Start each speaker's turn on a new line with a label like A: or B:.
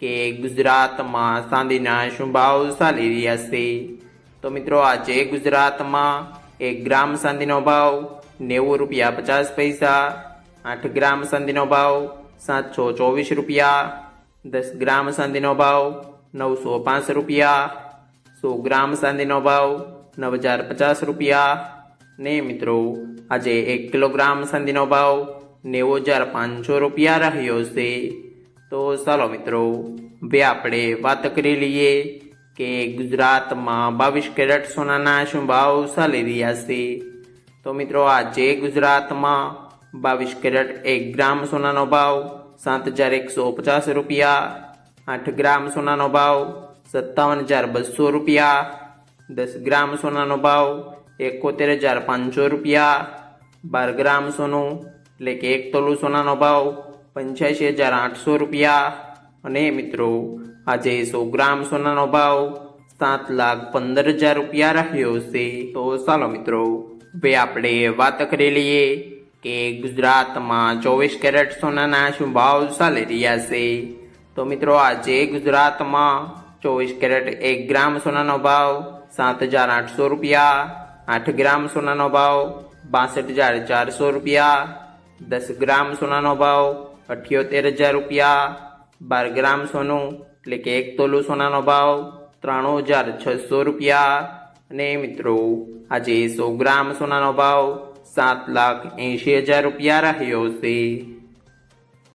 A: કે ગુજરાતમાં ચાંદીના શું ભાવ ચાલી રહ્યા છે. તો મિત્રો, આજે ગુજરાતમાં એક ગ્રામ ચાંદીનો ભાવ નેવું રૂપિયા પચાસ પૈસા, આઠ ગ્રામ ચાંદીનો ભાવ સાતસો ચોવીસ રૂપિયા, દસ ગ્રામ ચાંદીનો ભાવ નવસો પાંચ રૂપિયા, સો ગ્રામ ચાંદીનો ભાવ નવ હજાર પચાસ રૂપિયા. ને મિત્રો, આજે એક કિલોગ્રામ ચાંદીનો ભાવ નેવું હજાર પાંચસો રૂપિયા રહ્યો છે. તો ચાલો મિત્રો, હવે આપણે વાત કરી લઈએ કે ગુજરાતમાં બાવીસ કેરેટ સોનાના શું ભાવ ચાલી રહ્યા છે. તો મિત્રો, આજે ગુજરાતમાં બાવીસ કેરેટ એક ગ્રામ સોનાનો ભાવ સાત હજાર એકસો પચાસ રૂપિયા, આઠ ગ્રામ સોનાનો ભાવ સત્તાવન હજાર બસો રૂપિયા, દસ ગ્રામ સોનાનો ભાવ એકોતેર હજાર પાંચસો રૂપિયા, બાર ગ્રામ સોનું, એટલે કે એક તોલું સોનાનો ભાવ પંચ્યાસી હજાર આઠસો રૂપિયા. અને મિત્રો, આજે સો ગ્રામ સોનાનો ભાવ સાત લાખ પંદર હજાર રૂપિયા રહ્યો છે. તો ચાલો મિત્રો, હવે આપણે વાત કરી લઈએ કે ગુજરાતમાં ચોવીસ કેરેટ સોનાના શું ભાવ ચાલી રહ્યા છે. તો મિત્રો, આજે ગુજરાતમાં ચોવીસ કેરેટ એક ગ્રામ સોનાનો ભાવ સાત હજાર આઠસો રૂપિયા. આઠ ગ્રામ સોનાનો ભાવ બાસઠ હજાર ચારસો રૂપિયા. દસ ગ્રામ સોનાનો ભાવ અઠ્યોતેર હજાર રૂપિયા, બાર ગ્રામ સોનું, એટલે કે એક તોલું સોનાનો ભાવ, ત્રાણું હજાર છસો રૂપિયા. અને મિત્રો, આજે સો ગ્રામ સોનાનો ભાવ સાત લાખ એંશી હજાર રૂપિયા રહ્યો છે.